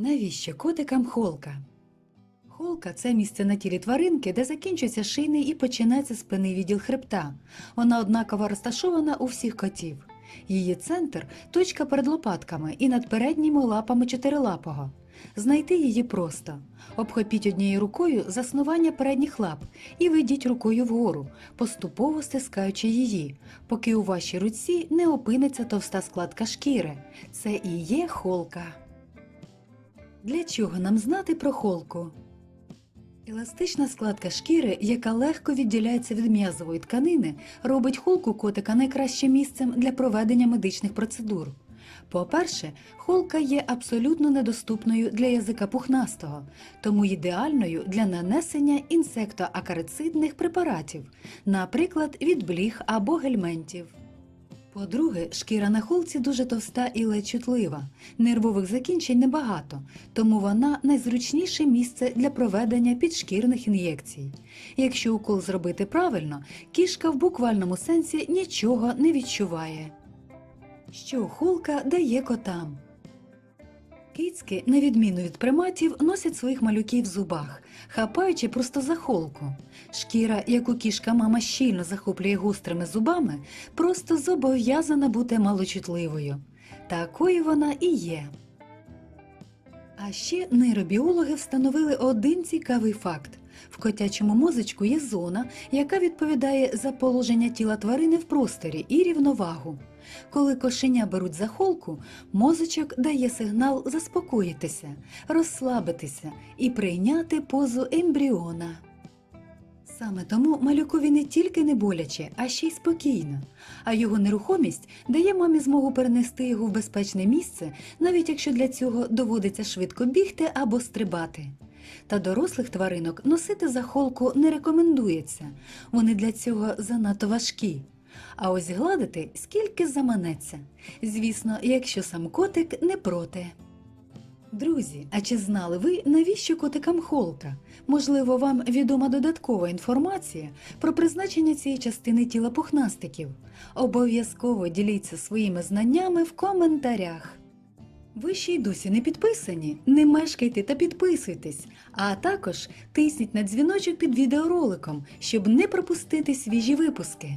Навіщо котикам холка? Холка це місце на тілі тваринки, де закінчується шийний і починається спинний відділ хребта. Вона однаково розташована у всіх котів. Її центр точка перед лопатками і над передніми лапами чотирилапого. Знайти її просто. Обхопіть однією рукою заснування передніх лап і ведіть рукою вгору, поступово стискаючи її, поки у вашій руці не опиниться товста складка шкіри. Це і є холка. Для чого нам знати про холку? Еластична складка шкіри, яка легко відділяється від м'язової тканини, робить холку котика найкращим місцем для проведення медичних процедур. По-перше, холка є абсолютно недоступною для язика пухнастого, тому ідеальною для нанесення інсектоакарицидних препаратів, наприклад, від бліг або гельментів. По-друге, шкіра на холці дуже товста і ледь чутлива. Нервових закінчень небагато, тому вона найзручніше місце для проведення підшкірних ін'єкцій. Якщо укол зробити правильно, кішка в буквальному сенсі нічого не відчуває. Що холка дає котам? Кицьки, на відміну від приматів, носять своїх малюків в зубах, хапаючи просто за холку. Шкіра, яку кішка мама щільно захоплює гострими зубами, просто зобов'язана бути малочутливою. Такою вона і є. А ще нейробіологи встановили один цікавий факт: в котячому мозочку є зона, яка відповідає за положення тіла тварини в просторі і рівновагу. Коли кошеня беруть за холку, мозочок дає сигнал заспокоїтися, розслабитися і прийняти позу ембріона. Саме тому малюкові не тільки не боляче, а ще й спокійно. А його нерухомість дає мамі змогу перенести його в безпечне місце, навіть якщо для цього доводиться швидко бігти або стрибати. Та дорослих тваринок носити за холку не рекомендується, вони для цього занадто важкі. А ось гладити скільки заманеться. Звісно, якщо сам котик не проти. Друзі, а чи знали ви, навіщо котикам холка? Можливо, вам відома додаткова інформація про призначення цієї частини тіла пухнастиків. Обов'язково діліться своїми знаннями в коментарях. Ви ще й досі не підписані? Не мешкайте та підписуйтесь, а також тисніть на дзвіночок під відеороликом, щоб не пропустити свіжі випуски.